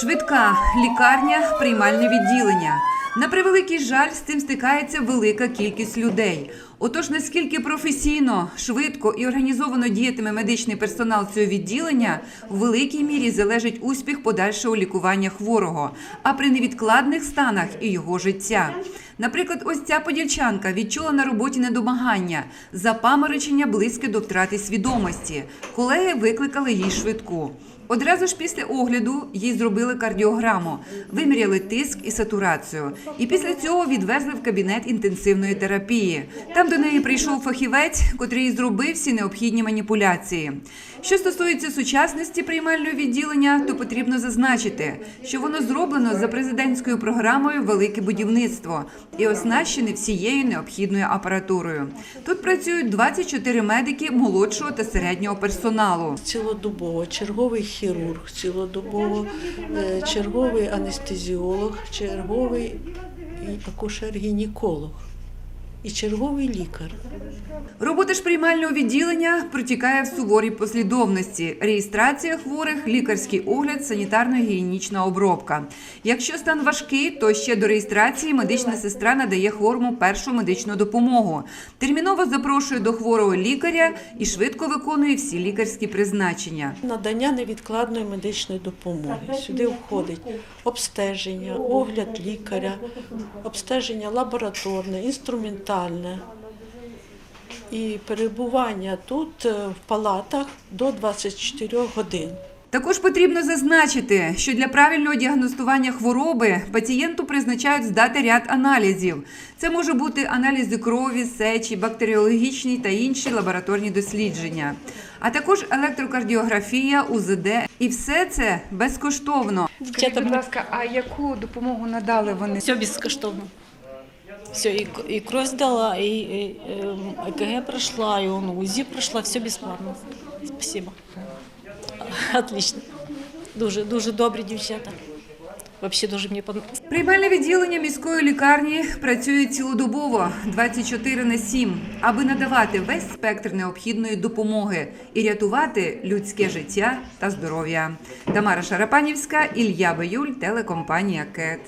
Швидка лікарня, приймальне відділення. На превеликий жаль, з цим стикається велика кількість людей. Отож, наскільки професійно, швидко і організовано діятиме медичний персонал цього відділення, в великій мірі залежить успіх подальшого лікування хворого, а при невідкладних станах і його життя. Наприклад, ось ця подільчанка відчула на роботі недомагання, запаморочення близьке до втрати свідомості. Колеги викликали їй швидку. Одразу ж після огляду їй зробили кардіограму, виміряли тиск і сатурацію. І після цього відвезли в кабінет інтенсивної терапії. Там до неї прийшов фахівець, котрий зробив всі необхідні маніпуляції. Що стосується сучасності приймального відділення, то потрібно зазначити, що воно зроблено за президентською програмою Велике будівництво і оснащене всією необхідною апаратурою. Тут працюють 24 медики молодшого та середнього персоналу. Цілодобово черговий хірург, цілодобово е, черговий анестезіолог, черговий акушер-гінеколог і черговий лікар. Робота ж приймального відділення протікає в суворій послідовності: реєстрація хворих, лікарський огляд, санітарно-гігієнічна обробка. Якщо стан важкий, то ще до реєстрації медична сестра надає хворому першу медичну допомогу. Терміново запрошує до хворого лікаря і швидко виконує всі лікарські призначення. Надання невідкладної медичної допомоги. Сюди входить обстеження, огляд лікаря, обстеження лабораторне, інструментальне і перебування тут е, в палатах до 24 годин. Також потрібно зазначити, що для правильного діагностування хвороби пацієнту призначають здати ряд аналізів. Це може бути аналізи крові, сечі, бактеріологічні та інші лабораторні дослідження, а також електрокардіографія, УЗД. І все це безкоштовно. Скажіть, будь ласка, а яку допомогу надали вони? Все безкоштовно. Все, к- и кровь сдала, и, и, эм, ЭКГ прошла, и он УЗИ прошла, все бесплатно. Спасибо. Отлично. Дуже, дуже добрі дівчата. Вообще дуже мені подобається. Приймальне відділення міської лікарні працює цілодобово 24 на 7, аби надавати весь спектр необхідної допомоги і рятувати людське життя та здоров'я. Тамара Шарапанівська, Ілля Баюль, телекомпанія КЕТ.